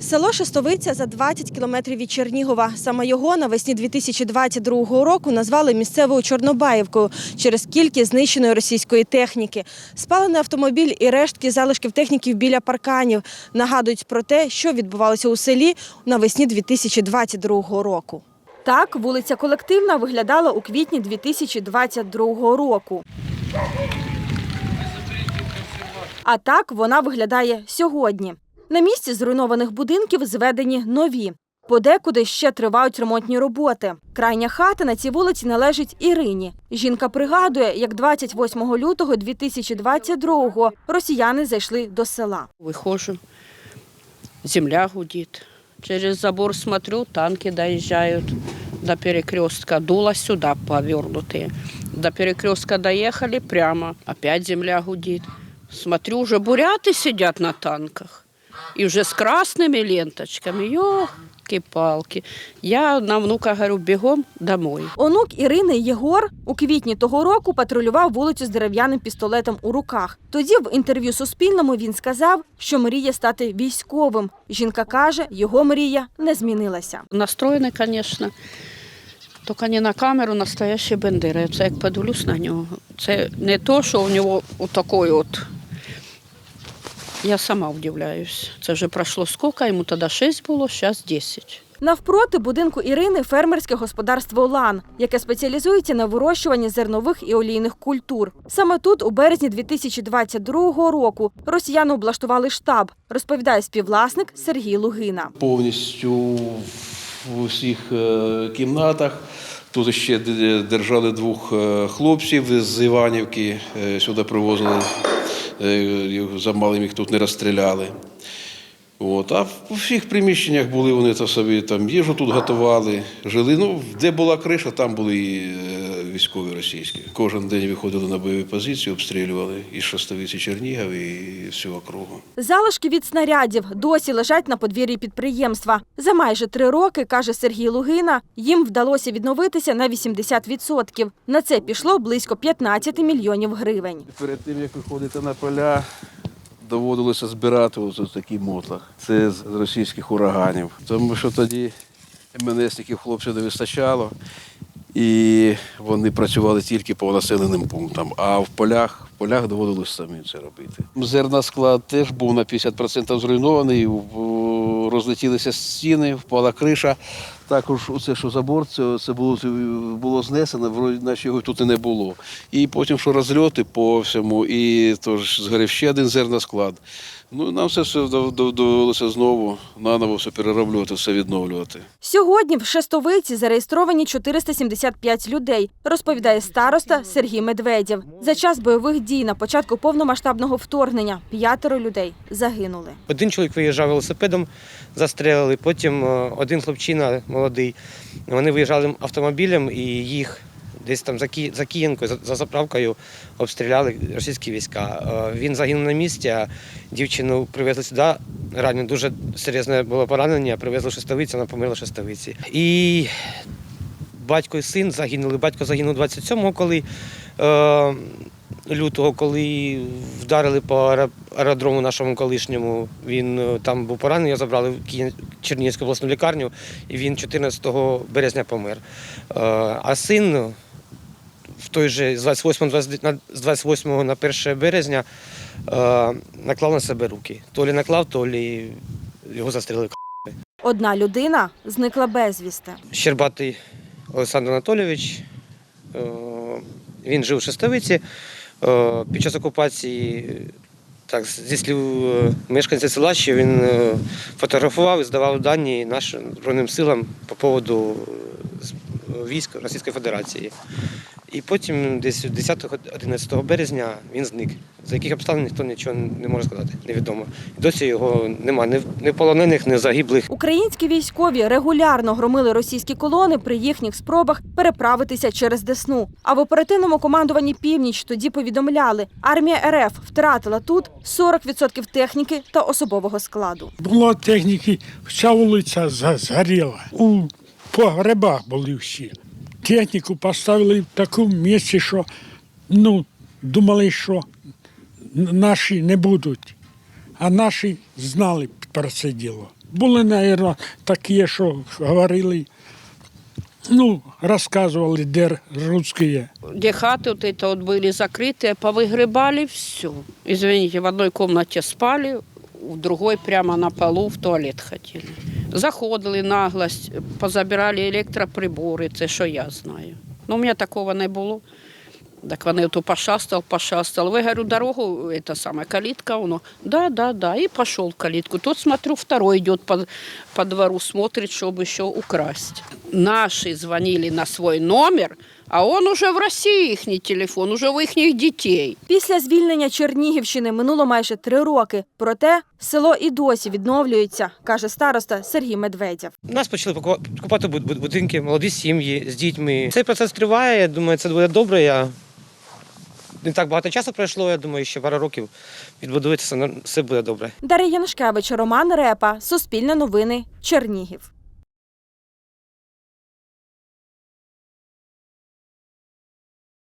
Село Шестовиця за 20 кілометрів від Чернігова. Саме його навесні 2022 року назвали місцевою Чорнобаївкою через кількість знищеної російської техніки. Спалений автомобіль і рештки залишків техніків біля парканів нагадують про те, що відбувалося у селі навесні 2022 року. Так, вулиця Колективна виглядала у квітні 2022 року. А так вона виглядає сьогодні. На місці зруйнованих будинків зведені нові. Подекуди ще тривають ремонтні роботи. Крайня хата на цій вулиці належить Ірині. Жінка пригадує, як 28 лютого 2022-го росіяни зайшли до села. Выхожу, земля гудит. Через забор смотрю, танки доезжают до перекрестка. Дуло сюда повернутые. До перекрестка доехали прямо. Опять земля гудит. Смотрю, уже буряты сидят на танках. И уже с красными ленточками. Ёлки-палки. Я на внука говорю, бегом домой. Онук Ірини Єгор у квітні того року патрулював вулицю з дерев'яним пістолетом у руках. Тоді в інтерв'ю Суспільному він сказав, що мріє стати військовим. Жінка каже, його мрія не змінилася. Настроєний, звісно. Тільки не на камеру настоящий бендера. Це як подивлюсь на нього. Це не то, що у нього отакої от. Я сама удивляюсь. Це вже пройшло скільки, йому тоді 6 було, зараз 10. Навпроти будинку Ірини фермерське господарство Лан, яке спеціалізується на вирощуванні зернових і олійних культур. Саме тут, у березні 2022 року, росіяни облаштували штаб, розповідає співвласник Сергій Лугина. повністю в усіх е, кімнатах. Тут ще держали двох е, хлопців з Іванівки, е, сюди привозили, е, за малим їх тут не розстріляли. От. А в всіх приміщеннях були вони то собі там їжу тут готували, жили. Ну, де була криша, там були і е, військові російські. Кожен день виходили на бойові позиції, обстрілювали і Шостовиці Чернігів, і всю округу. Залишки від снарядів досі лежать на подвір'ї підприємства. За майже три роки, каже Сергій Лугина, їм вдалося відновитися на 80%. На це пішло близько 15 мільйонів гривень. Перед тим, як виходити на поля, доводилося збирати ось ось такі мотлах. Це з російських ураганів. Тому що тоді МНСників хлопців не вистачало, і вони працювали тільки по населеним пунктам. А в полях, в полях доводилось самі це робити. Зерносклад теж був на 50% зруйнований, розлетілися стіни, впала криша. Також оце, що забор, це, це було, було знесено, вроді наче його тут і не було. І потім, що розльоти по всьому, і тож згорів ще один зерносклад. Ну, нам все, все дов- дов- довелося знову наново все перероблювати, все відновлювати. Сьогодні в Шестовиці зареєстровані 475 людей, розповідає староста Сергій Медведєв. За час бойових дій на початку повномасштабного вторгнення п'ятеро людей загинули. Один чоловік виїжджав велосипедом, застрелили. Потім е, один хлопчина молодий. Вони виїжджали автомобілем і їх десь там за, Ки... за заправкою обстріляли російські війська. Е, Він загинув на місці, а дівчину привезли сюди. Реально дуже серйозне було поранення, привезли Шестовиці, вона померла Шестовиці. І батько і син загинули. Батько загинув 27-го, коли е, лютого, коли вдарили по аеродрому нашому колишньому. Він е, там був поранений, його забрали в Чернігівську обласну лікарню, і він 14 березня помер. Е, а син в той же з 28, 20 на- з 28 на 1 березня е, наклав на себе руки. То лі наклав, то лі його застрелили. Одна людина зникла безвісти. Щербатий Олександр Анатолійович. Е, Він жив у Шестовиці. Е, Під час окупації, так, зі слів е, мешканця села, що він фотографував і здавав дані нашим Збройним силам по поводу військ Російської Федерації. І потім, десь 10-11 березня, він зник. За яких обставин ніхто нічого не може сказати, невідомо. Досі його немає ні, ні полонених, ні загиблих. Українські військові регулярно громили російські колони при їхніх спробах переправитися через Десну. А в оперативному командуванні Північ тоді повідомляли, армія РФ втратила тут 40% техніки та особового складу. Було техніки, вся вулиця згоріла. У погребах були всі Техніку поставили в такому місці, що ну, думали, що н- наші не будуть. А наші знали про це діло. були, мабуть, такі, що говорили, ну, розказували, де русські. Где хаты вот это вот были закрытые, повыгребали все. Извините, в одной комнате спали, в другой прямо на полу в туалет хотіли. Заходили наглость, позабирали електроприбори, це що я знаю. Ну, у мене такого не було. Так вони то пошастал, пошастал. Ви говорю, дорогу, это самая калитка, воно, да, да, да, І пішов в калитку. Тут, смотрю, второй йде по, по двору, смотрит, щоб еще украсть. Наши звонили на свой номер, а он уже в России, їхній телефон, уже у їхніх дітей. Після звільнення Чернігівщини минуло майже три роки. Проте село і досі відновлюється, каже староста Сергій Медведєв. Нас почали купати буд- буд- будинки, молоді сім'ї з дітьми. Цей процес триває, я думаю, це буде добре. Я... Не так багато часу пройшло, я думаю, ще пару років відбудується, все буде добре. Дар'я Янушкевич, Роман Репа, Суспільне новини, Чернігів.